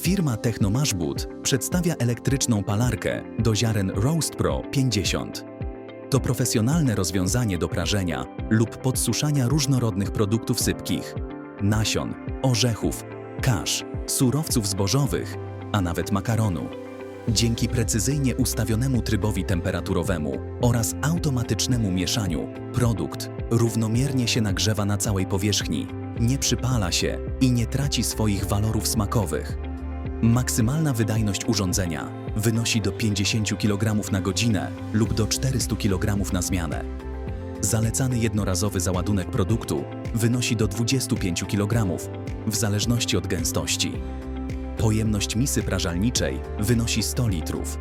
Firma Technomashbud przedstawia elektryczną palarkę do ziaren Roast Pro 50. To profesjonalne rozwiązanie do prażenia lub podsuszania różnorodnych produktów sypkich, nasion, orzechów, kasz, surowców zbożowych, a nawet makaronu. Dzięki precyzyjnie ustawionemu trybowi temperaturowemu oraz automatycznemu mieszaniu, produkt równomiernie się nagrzewa na całej powierzchni, nie przypala się i nie traci swoich walorów smakowych. Maksymalna wydajność urządzenia wynosi do 50 kg na godzinę lub do 400 kg na zmianę. Zalecany jednorazowy załadunek produktu wynosi do 25 kg w zależności od gęstości. Pojemność misy prażalniczej wynosi 100 litrów.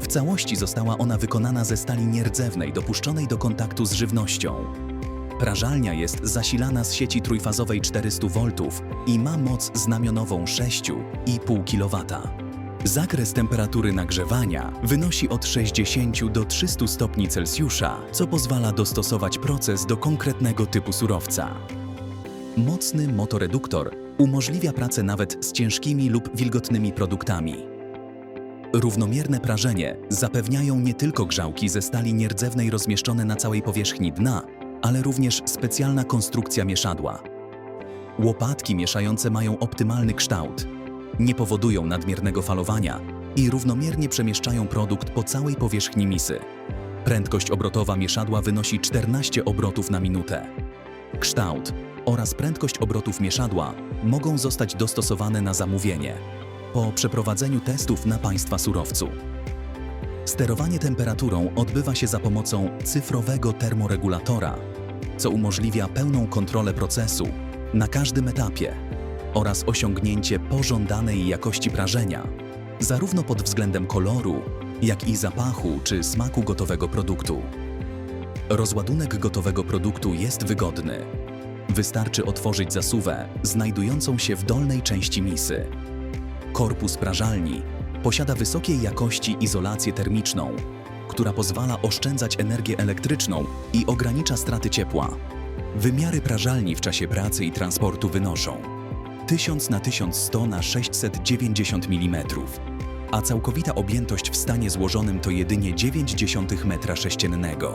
W całości została ona wykonana ze stali nierdzewnej dopuszczonej do kontaktu z żywnością. Prażalnia jest zasilana z sieci trójfazowej 400 V i ma moc znamionową 6,5 kW. Zakres temperatury nagrzewania wynosi od 60 do 300 stopni Celsjusza, co pozwala dostosować proces do konkretnego typu surowca. Mocny motoreduktor umożliwia pracę nawet z ciężkimi lub wilgotnymi produktami. Równomierne prażenie zapewniają nie tylko grzałki ze stali nierdzewnej rozmieszczone na całej powierzchni dna, ale również specjalna konstrukcja mieszadła. Łopatki mieszające mają optymalny kształt, nie powodują nadmiernego falowania i równomiernie przemieszczają produkt po całej powierzchni misy. Prędkość obrotowa mieszadła wynosi 14 obrotów na minutę. Kształt oraz prędkość obrotów mieszadła mogą zostać dostosowane na zamówienie po przeprowadzeniu testów na państwa surowcu. Sterowanie temperaturą odbywa się za pomocą cyfrowego termoregulatora, co umożliwia pełną kontrolę procesu na każdym etapie oraz osiągnięcie pożądanej jakości prażenia, zarówno pod względem koloru, jak i zapachu czy smaku gotowego produktu. Rozładunek gotowego produktu jest wygodny. Wystarczy otworzyć zasuwę znajdującą się w dolnej części misy. Korpus prażalni posiada wysokiej jakości izolację termiczną, która pozwala oszczędzać energię elektryczną i ogranicza straty ciepła. Wymiary prażalni w czasie pracy i transportu wynoszą 1000 na 1100 na 690 mm, a całkowita objętość w stanie złożonym to jedynie 0,9 m3.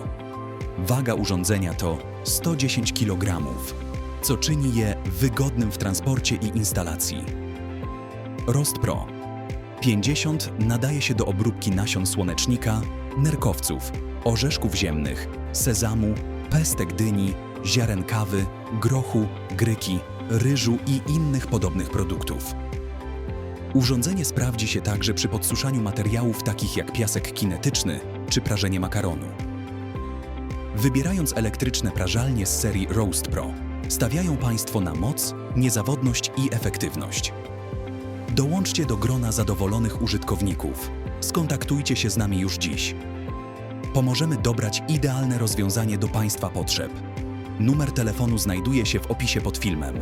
Waga urządzenia to 110 kg, co czyni je wygodnym w transporcie i instalacji. Rost Pro 50 nadaje się do obróbki nasion słonecznika, nerkowców, orzeszków ziemnych, sezamu, pestek dyni, ziaren kawy, grochu, gryki, ryżu i innych podobnych produktów. Urządzenie sprawdzi się także przy podsuszaniu materiałów takich jak piasek kinetyczny czy prażenie makaronu. Wybierając elektryczne prażalnie z serii Roast Pro, stawiają Państwo na moc, niezawodność i efektywność. Dołączcie do grona zadowolonych użytkowników. Skontaktujcie się z nami już dziś. Pomożemy dobrać idealne rozwiązanie do Państwa potrzeb. Numer telefonu znajduje się w opisie pod filmem.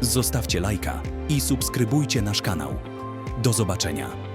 Zostawcie lajka i subskrybujcie nasz kanał. Do zobaczenia.